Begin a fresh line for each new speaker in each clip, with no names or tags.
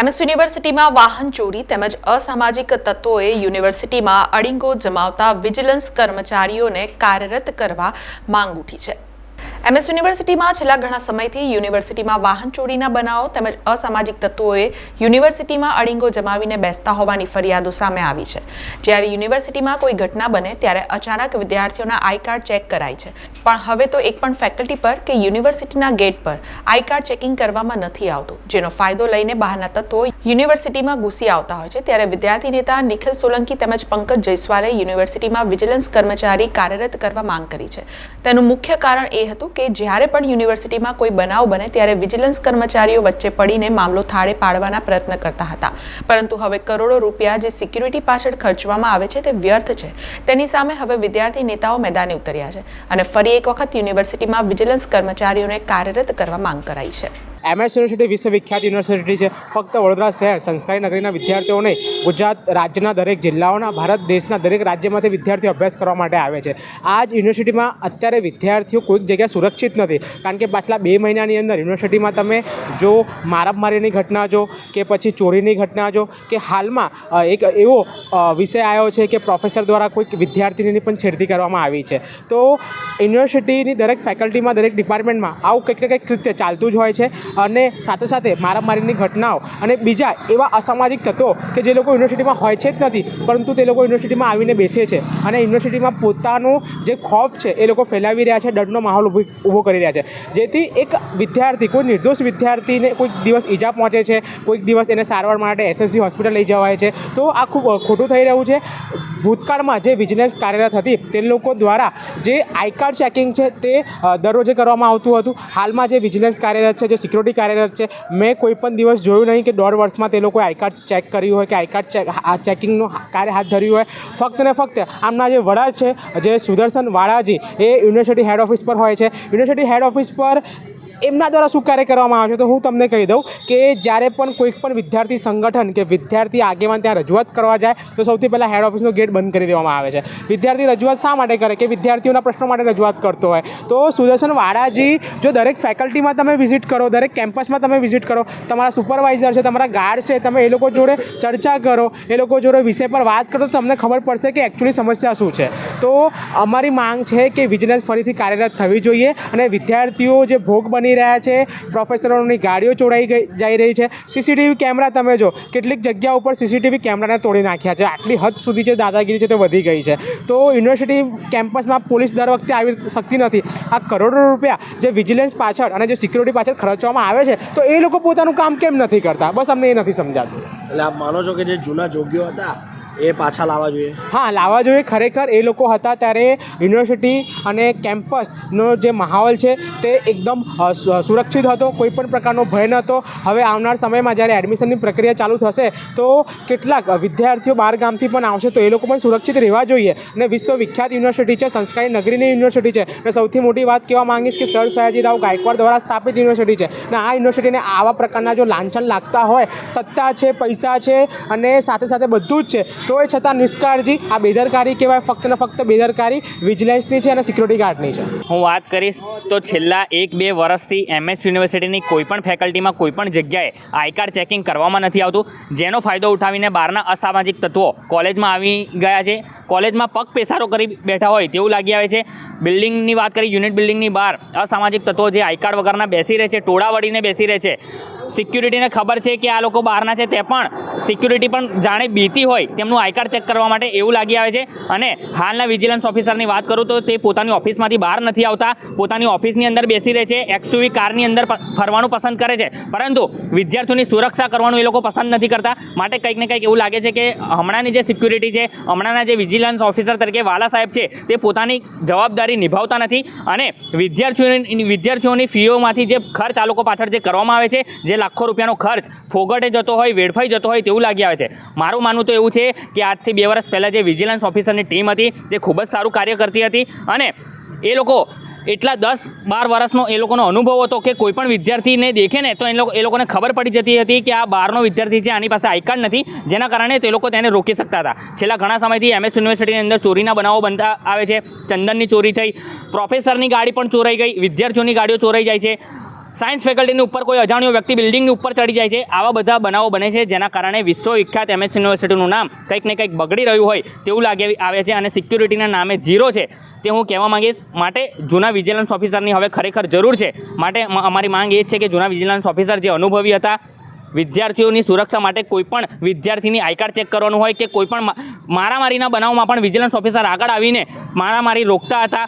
MS યુનિવર્સિટીમાં વાહન ચોરી તેમજ અસામાજિક તત્વોએ યુનિવર્સિટીમાં અડીંગો જમાવતા વિજિલન્સ કર્મચારીઓને કાર્યરત કરવા માંગ ઉઠી છે. એમએસ યુનિવર્સિટીમાં છેલ્લા ઘણા સમયથી યુનિવર્સિટીમાં વાહન ચોરીના બનાવો તેમજ અસામાજિક તત્વોએ યુનિવર્સિટીમાં અડીંગો જમાવીને બેસતા હોવાની ફરિયાદો સામે આવી છે. જ્યારે યુનિવર્સિટીમાં કોઈ ઘટના બને ત્યારે અચાનક વિદ્યાર્થીઓના આઈ કાર્ડ ચેક કરાય છે. પણ હવે તો એક પણ ફેકલ્ટી પર કે યુનિવર્સિટીના ગેટ પર આઈ કાર્ડ ચેકિંગ કરવામાં નથી આવતું, જેનો ફાયદો લઈને બહારના તત્વો યુનિવર્સિટીમાં ઘૂસી આવતા હોય છે. ત્યારે વિદ્યાર્થી નેતા નિખિલ સોલંકી તેમજ પંકજ જયસ્વાલે યુનિવર્સિટીમાં વિજિલન્સ કર્મચારી કાર્યરત કરવા માંગ કરી છે. તેનું મુખ્ય કારણ એ હતું કે જ્યારે પણ યુનિવર્સિટીમાં કોઈ બનાવ બને ત્યારે વિજિલન્સ કર્મચારીઓ વચ્ચે પડીને મામલો થાળે પાડવાના પ્રયત્ન કરતા હતા. પરંતુ હવે કરોડો રૂપિયા જે સિક્યુરિટી પાછળ ખર્ચવામાં આવે છે તે વ્યર્થ છે. તેની સામે હવે વિદ્યાર્થી નેતાઓ મેદાને ઉતર્યા છે અને ફરી એક વખત યુનિવર્સિટીમાં વિજિલન્સ કર્મચારીઓને કાર્યરત કરવા માંગ કરાઈ છે.
એમએસ યુનિવર્સિટી વિશ્વવિખ્યાત યુનિવર્સિટી છે. ફક્ત વડોદરા શહેર સંસ્કારી નગરીના વિદ્યાર્થીઓને ગુજરાત રાજ્યના દરેક જિલ્લાઓના, ભારત દેશના દરેક રાજ્યમાંથી વિદ્યાર્થીઓ અભ્યાસ કરવા માટે આવે છે. આ જ યુનિવર્સિટીમાં અત્યારે વિદ્યાર્થીઓ કોઈક જગ્યાએ સુરક્ષિત નથી. કારણ કે પાછલા બે મહિનાની અંદર યુનિવર્સિટીમાં તમે જો મારામારીની ઘટના જો કે પછી ચોરીની ઘટના જો કે હાલમાં એક એવો વિષય આવ્યો છે કે પ્રોફેસર દ્વારા કોઈક વિદ્યાર્થીની પણ છેડતી કરવામાં આવી છે. તો યુનિવર્સિટીની દરેક ફેકલ્ટીમાં દરેક ડિપાર્ટમેન્ટમાં આવું કંઈક ને કંઈક કૃત્ય ચાલતું જ હોય છે. અને સાથે સાથે મારામારીની ઘટનાઓ અને બીજા એવા અસામાજિક તત્વો કે જે લોકો યુનિવર્સિટીમાં હોય છે જ નથી, પરંતુ તે લોકો યુનિવર્સિટીમાં આવીને બેસે છે અને યુનિવર્સિટીમાં પોતાનું જે ખોફ છે એ લોકો ફેલાવી રહ્યા છે, ડરનો માહોલ ઊભી કરી રહ્યા છે. જેથી એક વિદ્યાર્થી, કોઈ નિર્દોષ વિદ્યાર્થીને કોઈક દિવસ ઈજા પહોંચે છે, કોઈક દિવસ એને સારવાર માટે એસએસસી હોસ્પિટલ લઈ જવાય છે, તો આ ખૂબ ખોટું થઈ રહ્યું છે. ભૂતકાળમાં જે વિજિલન્સ કાર્યરત હતી, તે લોકો દ્વારા જે આઈ કાર્ડ ચેકિંગ છે તે દરરોજે કરવામાં આવતું હતું. હાલમાં જે વિજિલન્સ કાર્યરત છે, જે સિક્યુરિટી કાર્યરત છે. મેં કોઈ પણ દિવસ જોયું નહીં કે દોઢ વર્ષમાં તે લોકોએ આઈ કાર્ડ ચેક કર્યું હોય કે આઈ કાર્ડ ચેક ચેકિંગનું કાર્ય હાથ ધર્યું હોય. ફક્ત ને ફક્ત આમના જે વડા છે, જે સુદર્શન વાળાજી, એ યુનિવર્સિટી હેડ ઓફિસ પર હોય છે. યુનિવર્સિટી હેડ ઓફિસ પર એમના દ્વારા શું કાર્ય કરવામાં આવે છે? તો હું તમને કહી દઉં કે જ્યારે પણ કોઈક પણ વિદ્યાર્થી સંગઠન કે વિદ્યાર્થી આગેવાન ત્યાં રજૂઆત કરવા જાય, તો સૌથી પહેલાં હેડ ઓફિસનો ગેટ બંધ કરી દેવામાં આવે છે. વિદ્યાર્થી રજૂઆત શા માટે કરે? કે વિદ્યાર્થીઓના પ્રશ્નો માટે રજૂઆત કરતો હોય. તો સુદર્શન વાડાજી જો દરેક ફેકલ્ટીમાં તમે વિઝિટ કરો, દરેક કેમ્પસમાં તમે વિઝિટ કરો, તમારા સુપરવાઇઝર છે, તમારા ગાર્ડ છે, તમે એ લોકો જોડે ચર્ચા કરો, એ લોકો જોડે વિષય પર વાત કરો, તો તમને ખબર પડશે કે એકચ્યુઅલી સમસ્યા શું છે. તો અમારી માંગ છે કે વિજિલન્સ ફરીથી કાર્યરત થવી જોઈએ અને વિદ્યાર્થીઓ જે ભોગ બની રહ્યા છે. પ્રોફેસરોની ગાડીઓ ચોડાઈ ગઈ, જઈ રહી છે. સીસીટીવી કેમેરા તમે જો, કેટલીક જગ્યા ઉપર સીસીટીવી કેમેરાને તોડી નાખ્યા છે. આટલી હદ સુધી જે દાદાગીરી છે તે વધી ગઈ છે. તો યુનિવર્સિટી કેમ્પસમાં પોલીસ દર વખતે આવી શકતી નથી. આ કરોડો રૂપિયા જે વિજિલન્સ પાછળ અને જે સિક્યુરિટી પાછળ ખર્ચવામાં આવે છે, તો એ લોકો પોતાનું કામ કેમ નથી કરતા? બસ અમને એ નથી સમજાતું.
એટલે આપ માનો છો કે જે જૂના જોગીઓ હતા એ પાછા લાવવા જોઈએ.
હા, લાવવા જોઈએ. ખરેખર એ લોકો હતા ત્યારે યુનિવર્સિટી અને કેમ્પસનો જે માહોલ છે તે એકદમ સુરક્ષિત હતો. કોઈ પણ પ્રકારનો ભય નહોતો હવે આવનાર સમયમાં જ્યારે એડમિશનની પ્રક્રિયા ચાલુ થશે, તો કેટલાક વિદ્યાર્થીઓ બહાર ગામથી પણ આવશે, તો એ લોકો પણ સુરક્ષિત રહેવા જોઈએ. અને વિશ્વવિખ્યાત યુનિવર્સિટી છે, સંસ્કારી નગરીની યુનિવર્સિટી છે. અને સૌથી મોટી વાત કહેવા માંગીશ કે સર સયાજીરાવ ગાયકવાડ દ્વારા સ્થાપિત યુનિવર્સિટી છે. અને આ યુનિવર્સિટીને આવા પ્રકારના જો લાંછન લાગતા હોય, સત્તા છે, પૈસા છે અને સાથે સાથે બધું જ છે તો એ છતાં નિષ્કાળજી, આ બેદરકારી કહેવાય, ફક્ત ને ફક્ત બેદરકારી વિજિલન્સની છે અને સિક્યુરિટી ગાર્ડની છે.
હું વાત કરીશ તો છેલ્લા એક બે વર્ષથી એમએસ યુનિવર્સિટીની કોઈ પણ ફેકલ્ટીમાં, કોઈ પણ જગ્યાએ આઈ કાર્ડ ચેકિંગ કરવામાં નથી આવતું. જેનો ફાયદો ઉઠાવીને બહારના અસામાજિક તત્વો કોલેજમાં આવી ગયા છે. કોલેજમાં પગ પેસારો કરી બેઠા હોય તેવું લાગી આવે છે. બિલ્ડિંગની વાત કરી, યુનિટ બિલ્ડિંગની બહાર અસામાજિક તત્વો જે આઈ કાર્ડ વગરના બેસી રહે છે, ટોળા વળીને બેસી રહે છે. સિક્યુરિટીને ખબર છે કે આ લોકો બહારના છે તે પણ સિક્યુરિટી પણ જાણે બીતી હોય તેમનું આઈ કાર્ડ ચેક કરવા માટે એવું લાગી આવે છે. અને હાલના વિજિલન્સ ઓફિસરની વાત કરું તો તે પોતાની ઓફિસમાંથી બહાર નથી આવતા. પોતાની ઓફિસની અંદર બેસી રહે છે. એક્સયુવી કારની અંદર ફરવાનું પસંદ કરે છે. પરંતુ વિદ્યાર્થીઓની સુરક્ષા કરવાનું એ લોકો પસંદ નથી કરતા. માટે કંઈક ને કંઈક એવું લાગે છે કે હમણાંની જે સિક્યુરિટી છે, હમણાંના જે વિજિલન્સ ઓફિસર તરીકે વાલા સાહેબ છે, તે પોતાની જવાબદારી નિભાવતા નથી. અને વિદ્યાર્થીઓની વિદ્યાર્થીઓની ફીઓમાંથી જે ખર્ચ આ લોકો પાછળ જે કરવામાં આવે છે, જે લાખો રૂપિયાનો ખર્ચ ફોગટે જતો હોય, વેડફાઈ જતો હોય તેવું લાગી આવે છે. મારું માનવું તો એવું છે કે આજથી બે વર્ષ પહેલાં જે વિજિલન્સ ઓફિસરની ટીમ હતી, તે ખૂબ જ સારું કાર્ય કરતી હતી અને એ લોકો એટલા દસ બાર વર્ષનો એ લોકોનો અનુભવ હતો કે કોઈ પણ વિદ્યાર્થીને દેખે ને તો એ લોકો એ લોકોને ખબર પડી જતી હતી કે આ બારનો વિદ્યાર્થી છે, આની પાસે આઈ નથી, જેના કારણે તે લોકો તેને રોકી શકતા હતા. છેલ્લા ઘણા સમયથી એમએસ યુનિવર્સિટીની અંદર ચોરીના બનાવો બનતા આવે છે. ચંદનની ચોરી થઈ, પ્રોફેસરની ગાડી પણ ચોરાઈ ગઈ, વિદ્યાર્થીઓની ગાડીઓ ચોરાઈ જાય છે. સાયન્સ ફેકલ્ટીની ઉપર કોઈ અજાણ્યો વ્યક્તિ બિલ્ડિંગની ઉપર ચડી જાય છે, આવા બધા બનાવો બને છે જેના કારણે વિશ્વવિખ્યાત એમએસ યુનિવર્સિટીનું નામ કંઈક ને કંઈક બગડી રહ્યું હોય તેવું લાગે આવે છે અને સિક્યુરિટીના નામે ઝીરો છે. તે હું કહેવા માંગીશ, માટે જૂના વિજિલન્સ ઓફિસરની હવે ખરેખર જરૂર છે. માટે અમારી માંગ એ છે કે જૂના વિજિલન્સ ઓફિસર જે અનુભવી હતા, વિદ્યાર્થીઓની સુરક્ષા માટે કોઈપણ વિદ્યાર્થીની આઈ ચેક કરવાનું હોય કે કોઈપણ મારામારીના બનાવમાં પણ વિજિલન્સ ઓફિસર આગળ આવીને મારામારી રોકતા હતા.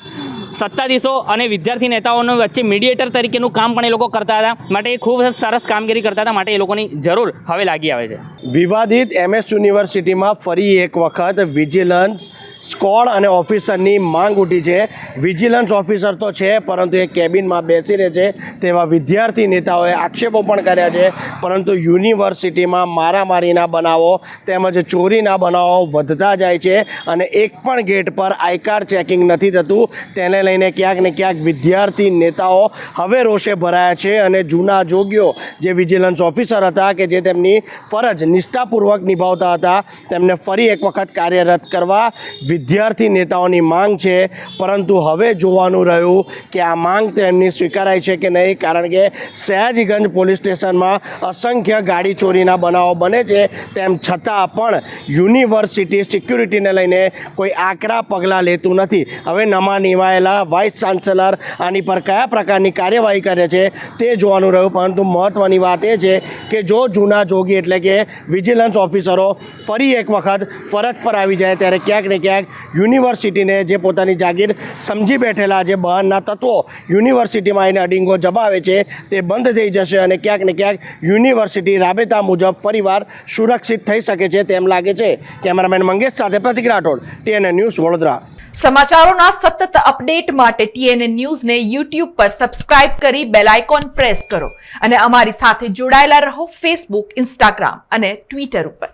સત્તાધીશો અને વિદ્યાર્થી નેતાઓનો વચ્ચે મીડિયેટર તરીકેનું કામ પણ એ લોકો કરતા હતા. માટે એ ખૂબ સરસ કામગીરી કરતા હતા. માટે એ લોકોની જરૂર હવે લાગી આવે છે.
વિવાદિત એમએસ યુનિવર્સિટીમાં ફરી એક વખત વિજિલન્સ સ્કોડ અને ઓફિસરની માંગ ઉઠી છે. વિજિલન્સ ઓફિસર તો છે, પરંતુ એ કેબિનમાં બેસી રહે છે તેવા વિદ્યાર્થી નેતાઓએ આક્ષેપો પણ કર્યા છે. પરંતુ યુનિવર્સિટીમાં મારામારીના બનાવો તેમજ ચોરીના બનાવો વધતા જાય છે અને એક પણ ગેટ પર આઈ ચેકિંગ નથી થતું. તેને લઈને ક્યાંક ને ક્યાંક વિદ્યાર્થી નેતાઓ હવે રોષે ભરાયા છે અને જૂના જોગીઓ જે વિજિલન્સ ઓફિસર હતા કે જે તેમની ફરજ નિષ્ઠાપૂર્વક નિભાવતા હતા, તેમને ફરી એક વખત કાર્યરત કરવા વિદ્યાર્થી નેતાઓની માંગ છે. પરંતુ હવે જોવાનું રહ્યું કે આ માંગ તેમની સ્વીકારાય છે કે નહીં, કારણ કે સયાજીગંજ પોલીસ સ્ટેશનમાં અસંખ્ય ગાડી ચોરીના બનાવો બને છે. તેમ છતાં પણ યુનિવર્સિટી સિક્યુરિટીને લઈને કોઈ આકરા પગલાં લેતું નથી. હવે નમા નિવાયેલા વાઇસ ચાન્સેલર આની પર કયા પ્રકારની કાર્યવાહી કરે છે તે જોવાનું રહ્યું. પરંતુ મહત્ત્વની વાત એ છે કે જો જૂના જોગી એટલે કે વિજિલન્સ ઓફિસરો ફરી એક વખત ફરજ પર આવી જાય, ત્યારે ક્યાંક ને ક્યાંક યુનિવર્સિટીને જે પોતાની જાગીર સમજી બેઠેલા જે બહારના તત્વો યુનિવર્સિટીમાં એને અડિંગો જબાવે છે, તે બંધ થઈ જશે અને ક્યાંક ને ક્યાંક યુનિવર્સિટી રાબેતા મુજબ ફરીવાર સુરક્ષિત થઈ શકે છે તેમ લાગે છે. કેમેરામેન મંગેશ સાથે પ્રતિક રાઠોડ, ટીએનએ ન્યૂઝ વડોદરા.
સમાચારોના સતત અપડેટ માટે ટીએનએ ન્યૂઝને યુટ્યુબ પર સબસ્ક્રાઇબ કરી બેલ આઇકોન પ્રેસ કરો અને અમારી સાથે જોડાયેલા રહો ફેસબુક, ઇન્સ્ટાગ્રામ અને ટ્વિટર ઉપર.